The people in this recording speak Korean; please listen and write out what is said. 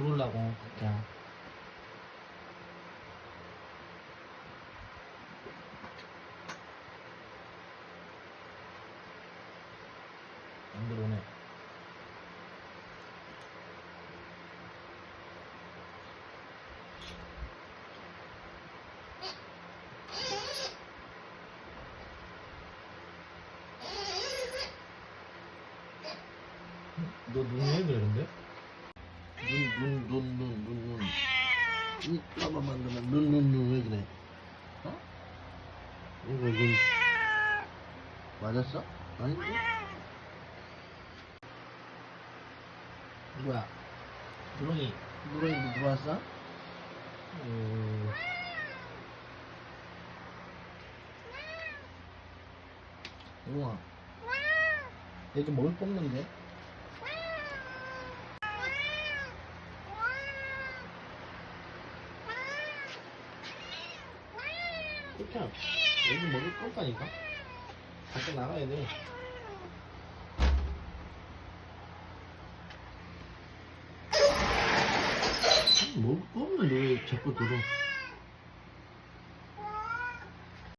들어오려고 그냥 안 들어오네 너 눈이 왜 그래 근데? 눈, 눈, 눈, 눈, 눈, 눈. 이 까만 만들면 눈, 눈, 눈, 왜 그래? 어? 이거 눈. 맞았어? 아닌데? 누구야? 누렁이 누렁이 들어왔어? 어... 우와 얘 좀 먹을 거 없는데? 그렇게 여기 먹을 거 없다니까. 밖에 나가야 돼. 먹을 거 없는데 왜 자꾸 들어?